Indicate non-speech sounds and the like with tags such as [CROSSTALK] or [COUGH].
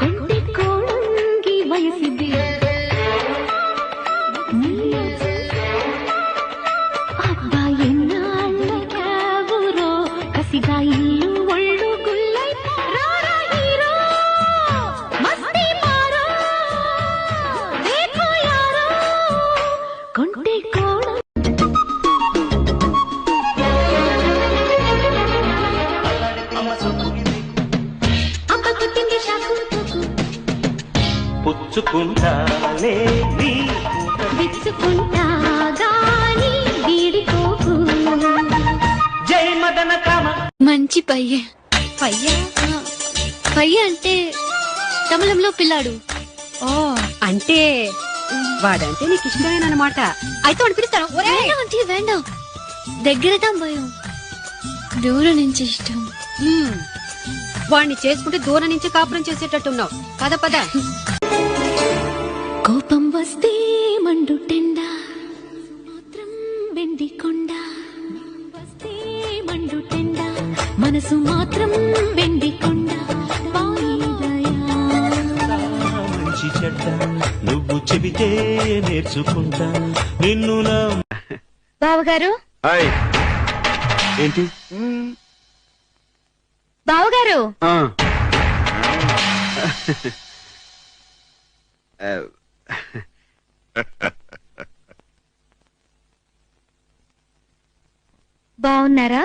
కంటి కోణంగి వయసిది. అబ్బా ఎన్నాళ్ళకెవరో కసిగా ఇల్లు జై మదన మంచి పయ్యే. పయ్యా? పయ్య అంటే తమిళంలో పిల్లాడు. ఓ అంటే వాడంటే నీకు ఇష్టమేనమాట అయితే వాడు పిలుస్తాను అంటే వేండా దగ్గరదా భయం. దూరం నుంచి ఇష్టం వాడిని చేసుకుంటే దూరం నుంచి కాపురం చేసేటట్టున్నావు. పద పద. [LAUGHS] కోపం వస్తే మండుటెండ? మాత్రం వెండి కొండ వస్తే మండుటెండ? మనసు మాత్రం వెండి కొండ. మంచి చెడ్డ నువ్వు చెబితే నేర్చుకుంటా. నిన్ను నా బావగారు? హాయ్. ఏంటి? బావగారు? ఆ. ఆ, బాగున్నారా?